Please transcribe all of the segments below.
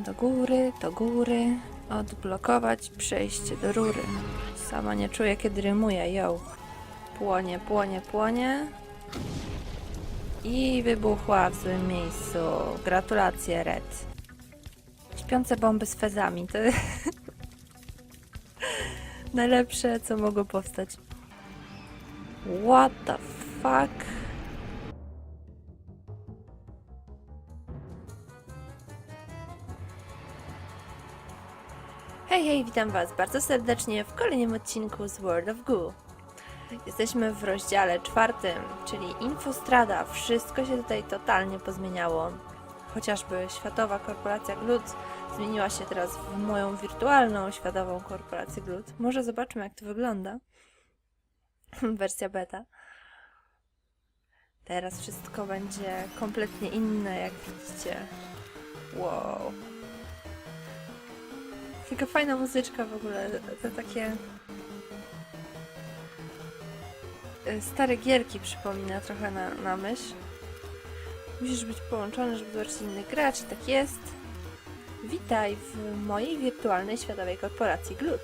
Do góry, do góry. Odblokować przejście do rury. Sama nie czuję, kiedy rymuję, ją. Płonie, płonie, płonie. I wybuchła w złym miejscu. Gratulacje, Red. Śpiące bomby z fezami. To najlepsze, co mogło powstać. What the fuck? Hej, hej, witam Was bardzo serdecznie w kolejnym odcinku z World of Goo. Jesteśmy w rozdziale czwartym, czyli Infostrada. Wszystko się tutaj totalnie pozmieniało. Chociażby Światowa Korporacja Glut zmieniła się teraz w moją wirtualną Światową Korporację Glut. Może zobaczmy, jak to wygląda. Wersja beta. Teraz wszystko będzie kompletnie inne, jak widzicie. Wow. Taka fajna muzyczka w ogóle, to takie y, stare gierki przypomina trochę na, na myśl. Musisz być połączony, żeby zobaczyć innych graczy, tak jest. Witaj w mojej wirtualnej światowej korporacji Glut.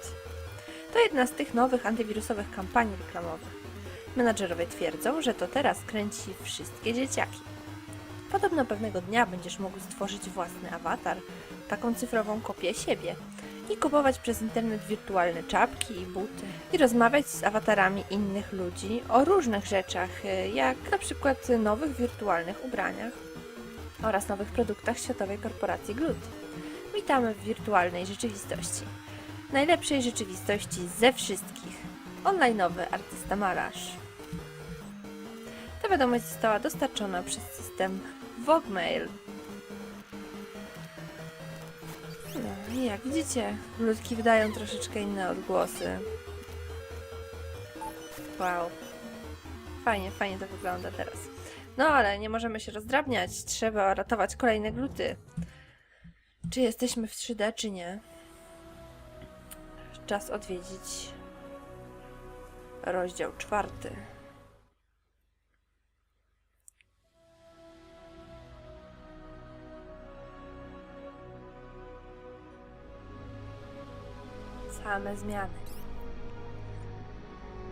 To jedna z tych nowych antywirusowych kampanii reklamowych. Menadżerowie twierdzą, że to teraz kręci wszystkie dzieciaki. Podobno pewnego dnia będziesz mógł stworzyć własny awatar, taką cyfrową kopię siebie i kupować przez internet wirtualne czapki i buty i rozmawiać z awatarami innych ludzi o różnych rzeczach, y, jak na przykład nowych wirtualnych ubraniach oraz nowych produktach światowej korporacji Glut. Witamy w wirtualnej rzeczywistości. Najlepszej rzeczywistości ze wszystkich. Online'owy artysta malarz. Ta wiadomość została dostarczona przez system Vogue i jak widzicie, ludki wydają troszeczkę inne odgłosy. Wow. Fajnie, fajnie to wygląda teraz. No ale nie możemy się rozdrabniać. Trzeba ratować kolejne gluty. Czy jesteśmy w 3D, czy nie? Czas odwiedzić rozdział czwarty. Same zmiany.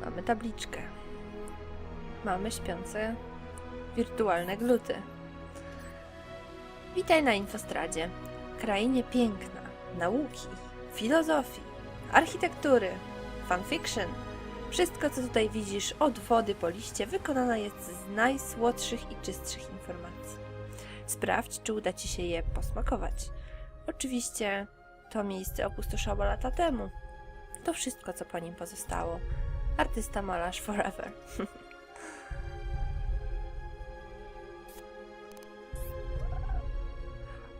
Mamy tabliczkę. Mamy śpiące wirtualne gluty. Witaj na Infostradzie, krainie piękna, nauki, filozofii, architektury, fanfiction. Wszystko, co tutaj widzisz od wody po liście, wykonane jest z najsłodszych i czystszych informacji. Sprawdź, czy uda Ci się je posmakować. Oczywiście to miejsce opustoszało lata temu. To wszystko, co po nim pozostało. Artysta malarz forever.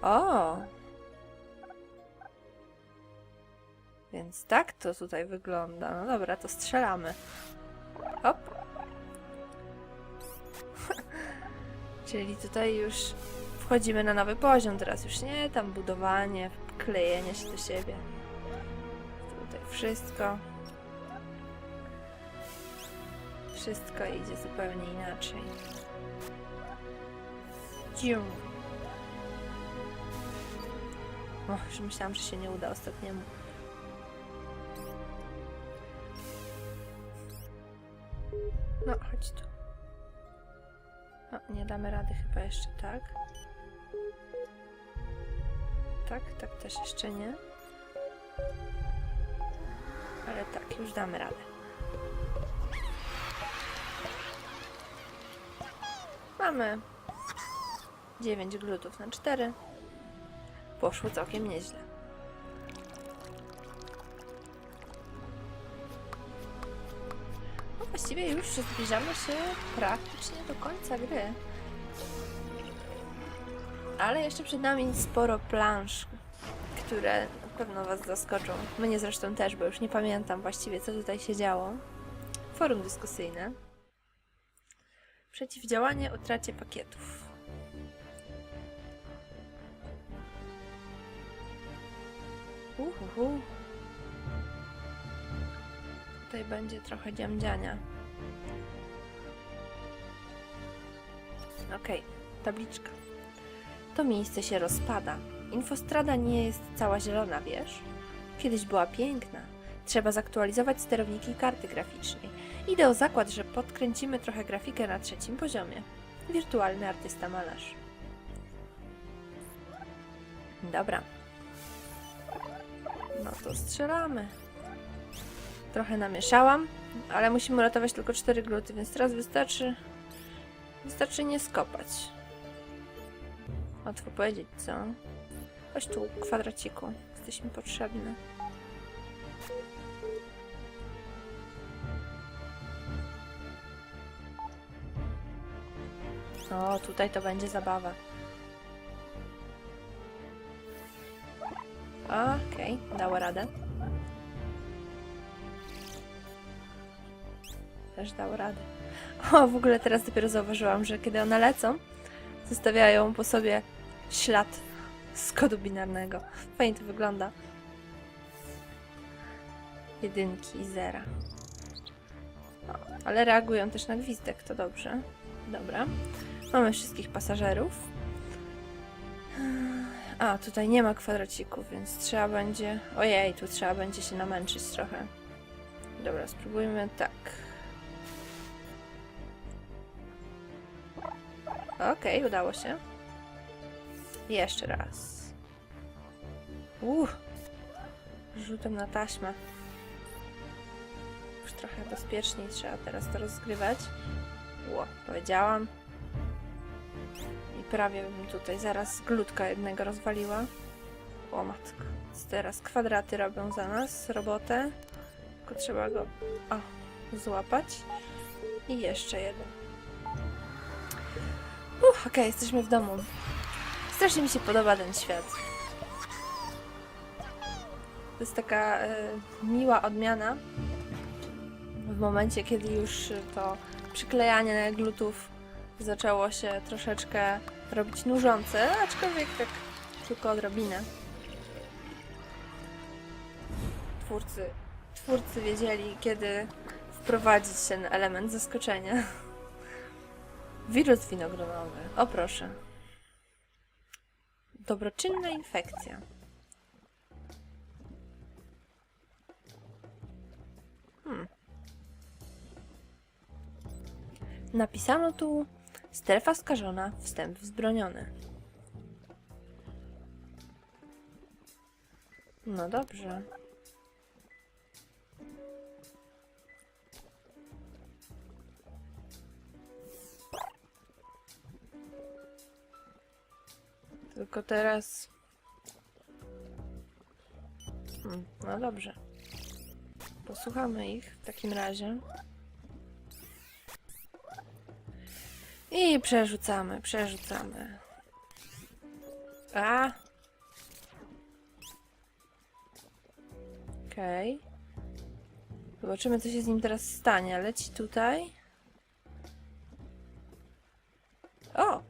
o! Więc tak to tutaj wygląda. No dobra, to strzelamy. Hop. Czyli tutaj już wchodzimy na nowy poziom. Teraz już nie tam budowanie, klejenie się do siebie. Wszystko. Wszystko idzie zupełnie inaczej. Dzium. O, już myślałam, że się nie uda ostatniemu. No, chodź tu. O, nie damy rady chyba jeszcze tak. Tak, tak też jeszcze nie. Ale tak, już damy radę. Mamy 9 glutów na 4. Poszło całkiem nieźle. No właściwie już zbliżamy się praktycznie do końca gry. Ale jeszcze przed nami sporo plansz, które pewno Was zaskoczą. Mnie zresztą też, bo już nie pamiętam właściwie, co tutaj się działo. Forum dyskusyjne. Przeciwdziałanie utracie pakietów. Uhuhu. Tutaj będzie trochę dziamdziania. Okej, tabliczka. To miejsce się rozpada. Infostrada nie jest cała zielona, wiesz? Kiedyś była piękna. Trzeba zaktualizować sterowniki karty graficznej. Idę o zakład, że podkręcimy trochę grafikę na trzecim poziomie. Wirtualny artysta malarz. Dobra. No to strzelamy. Trochę namieszałam, ale musimy ratować tylko cztery gluty, więc teraz wystarczy... Wystarczy nie skopać. Łatwo powiedzieć, co? Chodź tu, kwadraciku. Jesteś mi potrzebny. O, tutaj to będzie zabawa. Okej, dała radę. Też dał radę. O, w ogóle teraz dopiero zauważyłam, że kiedy one lecą, zostawiają po sobie ślad z kodu binarnego. Fajnie to wygląda. Jedynki i zera. O, ale reagują też na gwizdek, to dobrze. Dobra. Mamy wszystkich pasażerów. A, tutaj nie ma kwadracików, więc trzeba będzie... Ojej, tu trzeba będzie się namęczyć trochę. Dobra, spróbujmy tak. Okej, udało się. Jeszcze raz. Uff. Rzutem na taśmę. Już trochę bezpieczniej trzeba teraz to rozgrywać. Ło, powiedziałam. I prawie bym tutaj zaraz glutka jednego rozwaliła. O matko. Teraz kwadraty robią za nas robotę. Tylko trzeba go o, złapać. I jeszcze jeden. Uff, okej, jesteśmy w domu. Strasznie mi się podoba ten świat. To jest taka e, miła odmiana w momencie, kiedy już to przyklejanie glutów zaczęło się troszeczkę robić nużące, aczkolwiek tak tylko odrobinę. Twórcy, twórcy wiedzieli, kiedy wprowadzić ten element zaskoczenia. Wirus winogronowy. O proszę. Dobroczynna infekcja. Hmm. Napisano tu strefa skażona, wstęp wzbroniony. No dobrze. Tylko teraz. Hmm, no dobrze. Posłuchamy ich w takim razie. I przerzucamy, przerzucamy. A! Okej. Zobaczymy, co się z nim teraz stanie. Leci tutaj. O!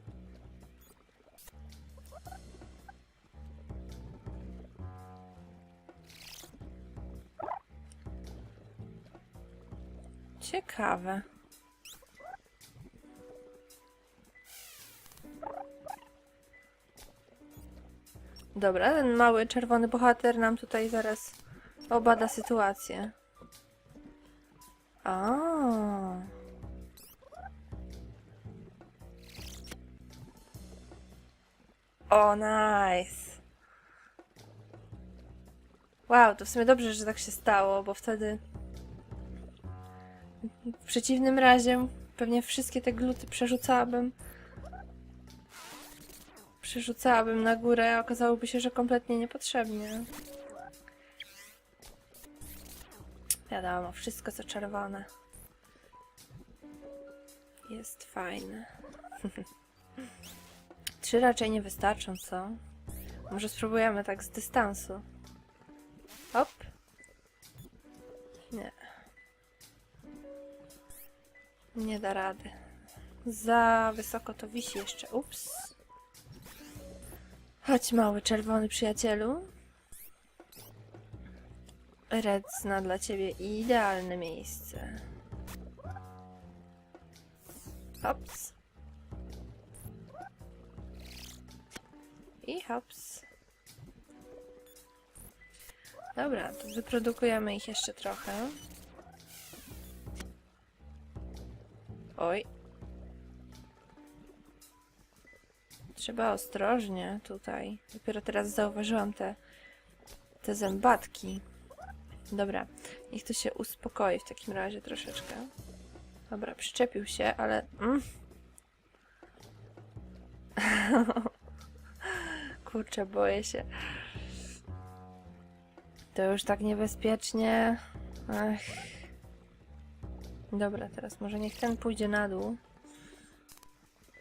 Ciekawe. Dobra, ten mały czerwony bohater nam tutaj zaraz obada sytuację. A. O, nice. Wow, to w sumie dobrze, że tak się stało, bo wtedy w przeciwnym razie pewnie wszystkie te gluty przerzucałabym. Przerzucałabym na górę, a okazałoby się, że kompletnie niepotrzebnie. Wiadomo, wszystko co czerwone. Jest fajne. Trzy raczej nie wystarczą, co? Może spróbujemy tak z dystansu. Hop. Nie. Nie da rady. Za wysoko to wisi jeszcze. Ups. Chodź, mały czerwony przyjacielu. Red zna dla ciebie idealne miejsce. Hops. I hops. Dobra, to wyprodukujemy ich jeszcze trochę. Oj. Trzeba ostrożnie tutaj. Dopiero teraz zauważyłam te, te zębatki. Dobra, niech to się uspokoi w takim razie troszeczkę. Dobra, przyczepił się, ale... Mm. Kurczę, boję się. To już tak niebezpiecznie. Ech. Dobra, teraz może niech ten pójdzie na dół.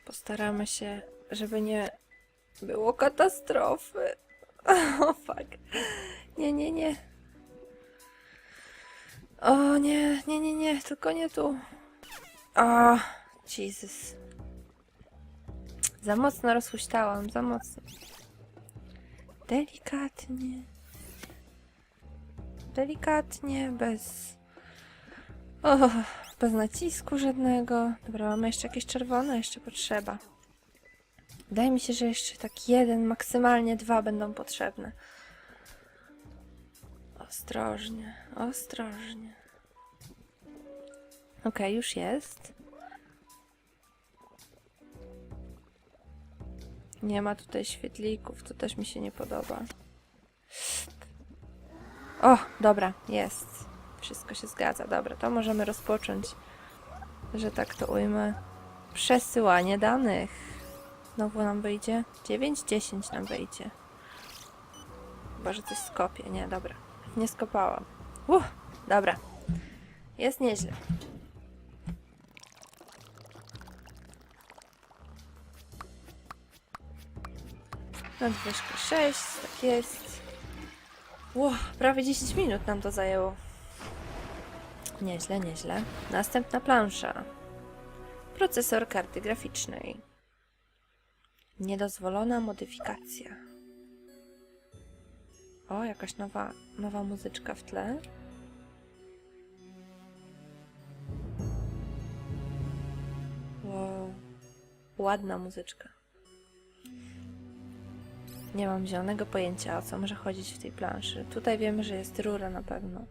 Postaramy się, żeby nie było katastrofy. O, fuck. Nie, nie, nie. O, nie, nie, nie, nie, tylko nie tu. O, Jesus. Za mocno rozhuśtałam, za mocno. Delikatnie. Delikatnie, bez... O, bez nacisku żadnego. Dobra, mamy jeszcze jakieś czerwone, jeszcze potrzeba. Wydaje mi się, że jeszcze tak jeden, maksymalnie dwa będą potrzebne. Ostrożnie, ostrożnie. Okej, już jest. Nie ma tutaj świetlików, to też mi się nie podoba. O, dobra, jest. Wszystko się zgadza. Dobra, to możemy rozpocząć, że tak to ujmę. Przesyłanie danych. Znowu nam wyjdzie. 9, 10 nam wyjdzie. Chyba, że coś skopię. Nie, dobra. Nie skopałam. Uff, dobra. Jest nieźle. Nadwyżka 6, tak jest. Ło, prawie 10 minut nam to zajęło. Nieźle, nieźle. Następna plansza. Procesor karty graficznej. Niedozwolona modyfikacja. O, jakaś nowa, nowa muzyczka w tle. Wow. Ładna muzyczka. Nie mam zielonego pojęcia, o co może chodzić w tej planszy. Tutaj wiemy, że jest rura na pewno.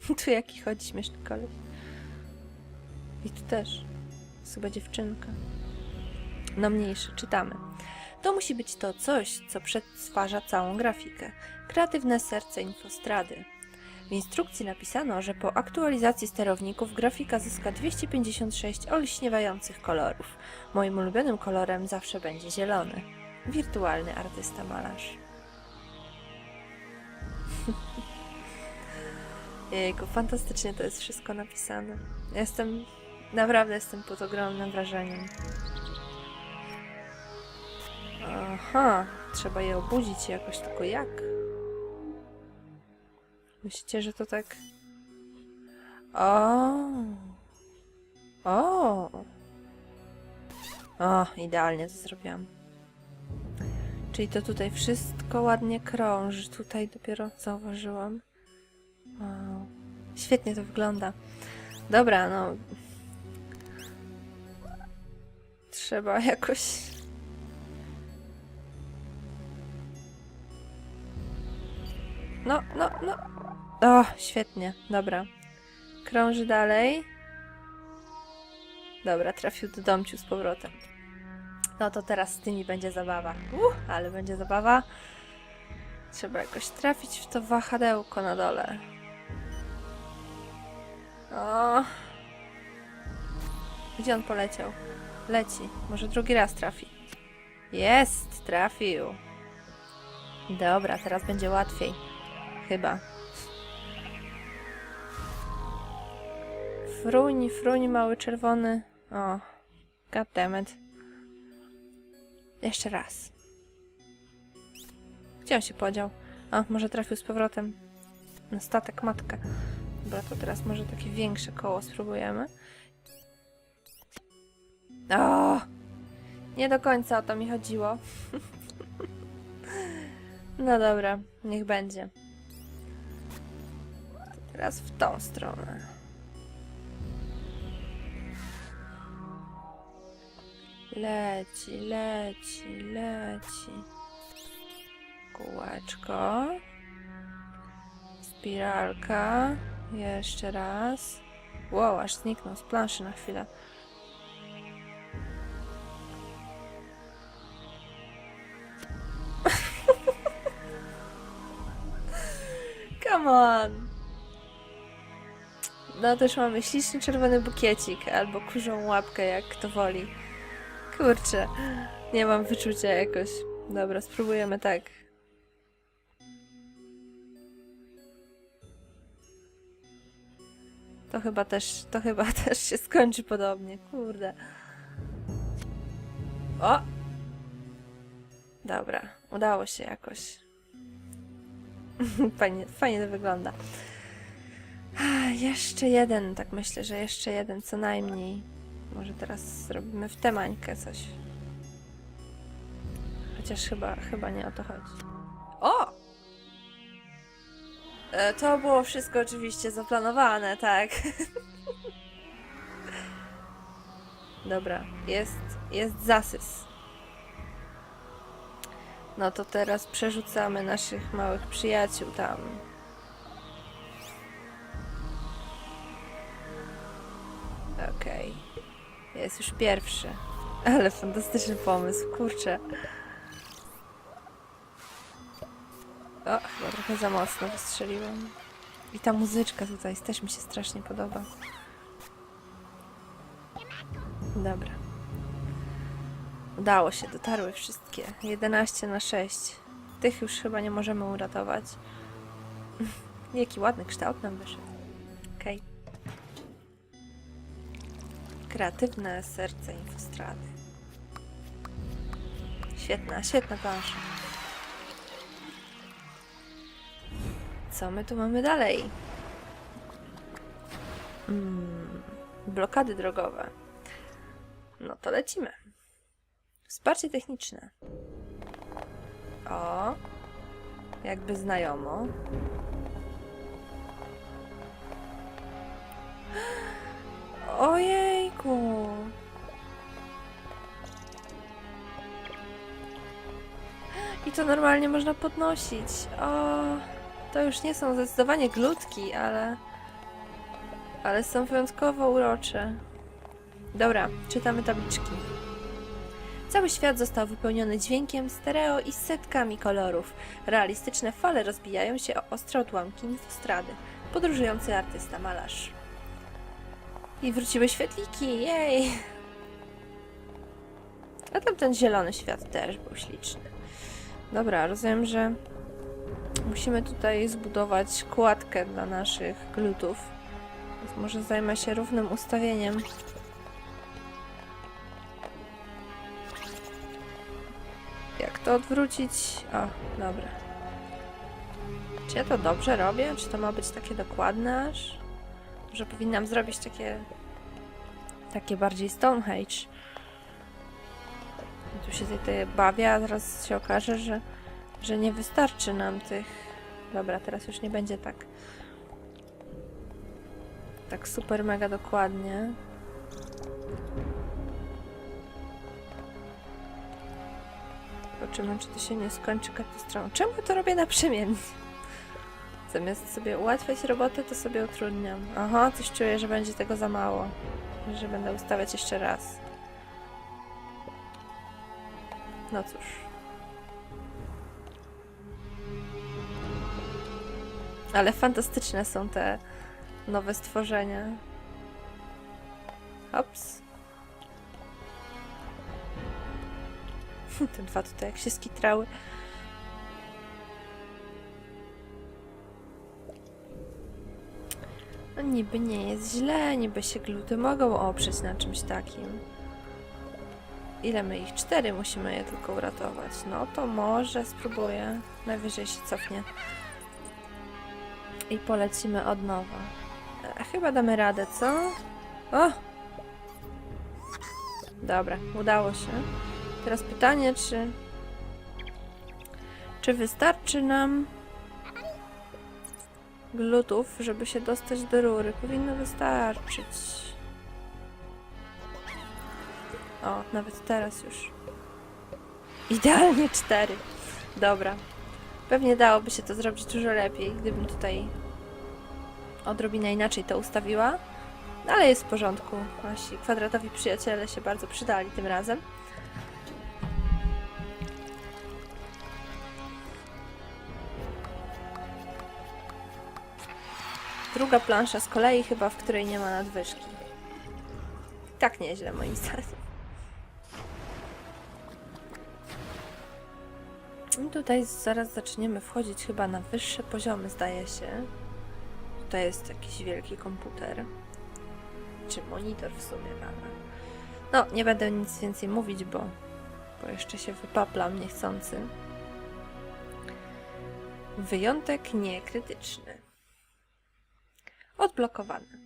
tu jaki chodzi śmieszny koleś. I tu też. Jest chyba dziewczynka. No mniejszy, czytamy. To musi być to coś, co przetwarza całą grafikę. Kreatywne serce infostrady. W instrukcji napisano, że po aktualizacji sterowników grafika zyska 256 olśniewających kolorów. Moim ulubionym kolorem zawsze będzie zielony. Wirtualny artysta malarz. Jejku, fantastycznie to jest wszystko napisane. Jestem, naprawdę jestem pod ogromnym wrażeniem. Aha, trzeba je obudzić jakoś, tylko jak? Myślicie, że to tak... O, o, o, idealnie to zrobiłam. Czyli to tutaj wszystko ładnie krąży. Tutaj dopiero zauważyłam. Wow. Świetnie to wygląda. Dobra, no. Trzeba jakoś. No, no, no. O, świetnie. Dobra. Krąży dalej. Dobra, trafił do domciu z powrotem. No to teraz z tymi będzie zabawa. Uh, ale będzie zabawa. Trzeba jakoś trafić w to wahadełko na dole. O. Gdzie on poleciał? Leci. Może drugi raz trafi. Jest! Trafił. Dobra, teraz będzie łatwiej. Chyba. Fruń, fruń, mały czerwony. O. Goddammit. Jeszcze raz. Gdzie on się podział? A, może trafił z powrotem na statek matka. Dobra, to teraz może takie większe koło spróbujemy. O! Nie do końca o to mi chodziło. no dobra, niech będzie. Teraz w tą stronę. Leci, leci, leci. Kółeczko. Spiralka. Jeszcze raz. Wow, aż zniknął z planszy na chwilę. Come on! No też mamy śliczny czerwony bukiecik albo kurzą łapkę, jak kto woli. Kurczę, nie mam wyczucia jakoś. Dobra, spróbujemy tak. To chyba też, to chyba też się skończy podobnie, kurde. O! Dobra, udało się jakoś. fajnie, fajnie to wygląda. Ah, Jeszcze jeden, tak myślę, że jeszcze jeden co najmniej. Może teraz zrobimy w tę mańkę coś. Chociaż chyba, chyba nie o to chodzi. O! E, To było wszystko oczywiście zaplanowane, tak. Dobra, jest, jest zasys. No to teraz przerzucamy naszych małych przyjaciół tam. Okej. Jest już pierwszy. Ale fantastyczny pomysł, kurczę. O, chyba trochę za mocno wystrzeliłam. I ta muzyczka tutaj też mi się strasznie podoba. Dobra. Udało się, dotarły wszystkie. 11 na 6. Tych już chyba nie możemy uratować. Jaki ładny kształt nam wyszedł. Okej. Kreatywne serce infostrady. Świetna, świetna plansza. Co my tu mamy dalej? Mm, blokady drogowe. No to lecimy. Wsparcie techniczne. O, jakby znajomo. Ojejku. I to normalnie można podnosić. O, to już nie są zdecydowanie glutki, ale... Ale są wyjątkowo urocze. Dobra, czytamy tabliczki. Cały świat został wypełniony dźwiękiem stereo i setkami kolorów. Realistyczne fale rozbijają się o ostre odłamki infostrady. Podróżujący artysta malarz. I wróciły świetliki, jej! A tamten zielony świat też był śliczny. Dobra, rozumiem, że musimy tutaj zbudować kładkę dla naszych glutów. Więc może zajmę się równym ustawieniem. Jak to odwrócić? O, dobra. Czy ja to dobrze robię? Czy to ma być takie dokładne aż? Może powinnam zrobić takie... Takie bardziej Stonehenge. Tu się tutaj bawię, a zaraz się okaże, że, że nie wystarczy nam tych... Dobra, teraz już nie będzie tak... Tak super mega dokładnie. Zobaczymy, czy to się nie skończy katastrofą. Czemu to robię naprzemiennie? Zamiast sobie ułatwiać robotę, to sobie utrudniam. Aha, coś czuję, że będzie tego za mało. Że będę ustawiać jeszcze raz. No cóż. Ale fantastyczne są te nowe stworzenia. Hops. Te dwa tutaj jak się skitrały. No niby nie jest źle, niby się gluty mogą oprzeć na czymś takim. Ile my ich? Cztery musimy je tylko uratować. No to może spróbuję. Najwyżej się cofnie. I polecimy od nowa. E, chyba damy radę, co? O! Dobra, udało się. Teraz pytanie, czy... Czy wystarczy nam glutów, żeby się dostać do rury? Powinno wystarczyć. O, nawet teraz już. Idealnie cztery. Dobra. Pewnie dałoby się to zrobić dużo lepiej, gdybym tutaj odrobinę inaczej to ustawiła, no ale jest w porządku. Nasi kwadratowi przyjaciele się bardzo przydali tym razem. Druga plansza z kolei chyba, w której nie ma nadwyżki. Tak nieźle moim zdaniem. I Tutaj zaraz zaczniemy wchodzić chyba na wyższe poziomy, zdaje się. Tutaj jest jakiś wielki komputer. Czy monitor w sumie mamy. No, nie będę nic więcej mówić, bo, bo jeszcze się wypaplam niechcący. Wyjątek niekrytyczny. Odblokowany.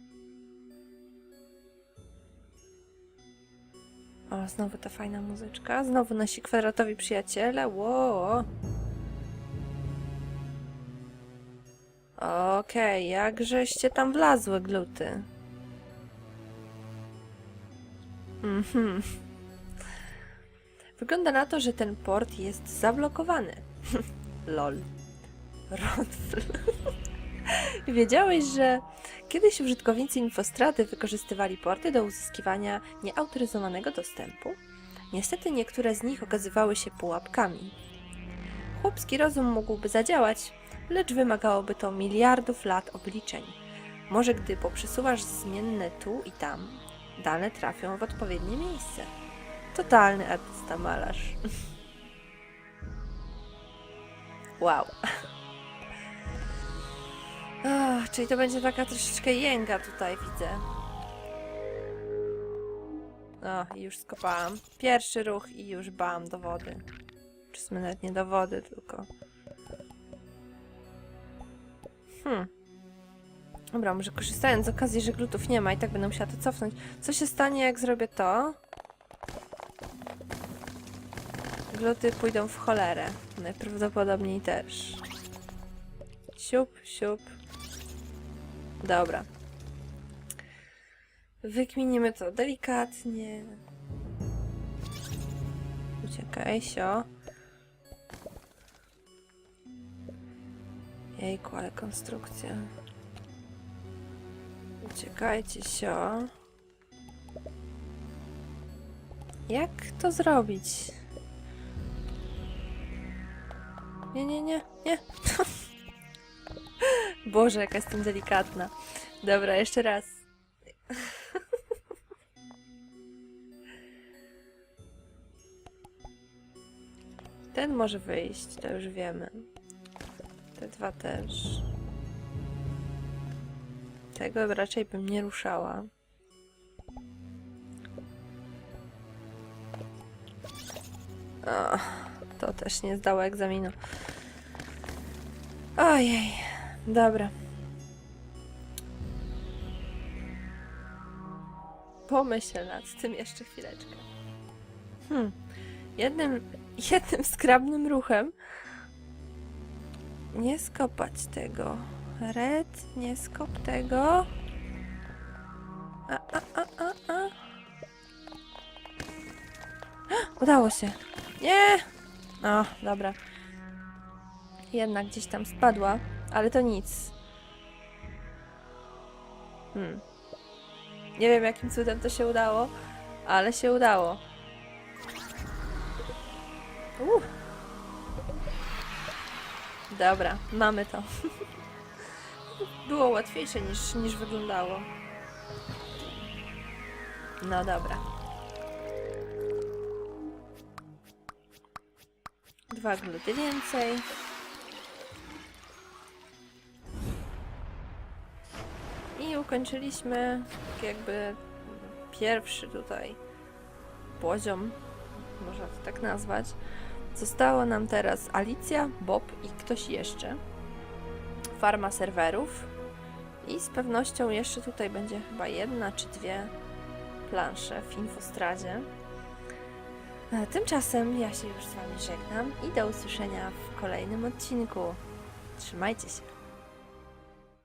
O, znowu ta fajna muzyczka. Znowu nasi kwadratowi przyjaciele. Ło. Okej, jakżeście tam wlazły, gluty? Mhm. Wygląda na to, że ten port jest zablokowany. Lol. Rodfl. Wiedziałeś, że kiedyś użytkownicy Infostraty wykorzystywali porty do uzyskiwania nieautoryzowanego dostępu? Niestety niektóre z nich okazywały się pułapkami. Chłopski rozum mógłby zadziałać, lecz wymagałoby to miliardów lat obliczeń. Może gdy poprzesuwasz zmienne tu i tam, dane trafią w odpowiednie miejsce. Totalny artysta malarz. wow. Ach, czyli to będzie taka troszeczkę jęga tutaj, widzę. O, już skopałam. Pierwszy ruch i już bam do wody. Czy nawet nie do wody, tylko... Hmm. Dobra, może korzystając z okazji, że glutów nie ma i tak będę musiała to cofnąć. Co się stanie, jak zrobię to? Gluty pójdą w cholerę. Najprawdopodobniej też. Siup, siup. Dobra. Wykminimy to delikatnie. Uciekaj, sio. Jejku, ale konstrukcja. Uciekajcie, sio. Jak to zrobić? Nie, nie, nie, nie. Boże, jaka jestem delikatna. Dobra, jeszcze raz. Ten może wyjść, to już wiemy. Te dwa też. Tego raczej bym nie ruszała. O, to też nie zdało egzaminu. Ojej, dobra. Pomyśl nad tym jeszcze chwileczkę. Hmm. Jednym, jednym skrabnym ruchem nie skopać tego. Red, nie skop tego. A, a, a, a, a. Udało się. Nie! O, dobra. Jednak gdzieś tam spadła, ale to nic. Hmm. Nie wiem, jakim cudem to się udało, ale się udało. Dobra, mamy to. Było łatwiejsze niż, niż wyglądało. No dobra. Dwa gluty więcej. I ukończyliśmy tak jakby pierwszy tutaj poziom, można to tak nazwać. Zostało nam teraz Alicja, Bob i ktoś jeszcze. Farma serwerów. I z pewnością jeszcze tutaj będzie chyba jedna czy dwie plansze w Infostradzie. E, Tymczasem ja się już z Wami żegnam i do usłyszenia w kolejnym odcinku. Trzymajcie się.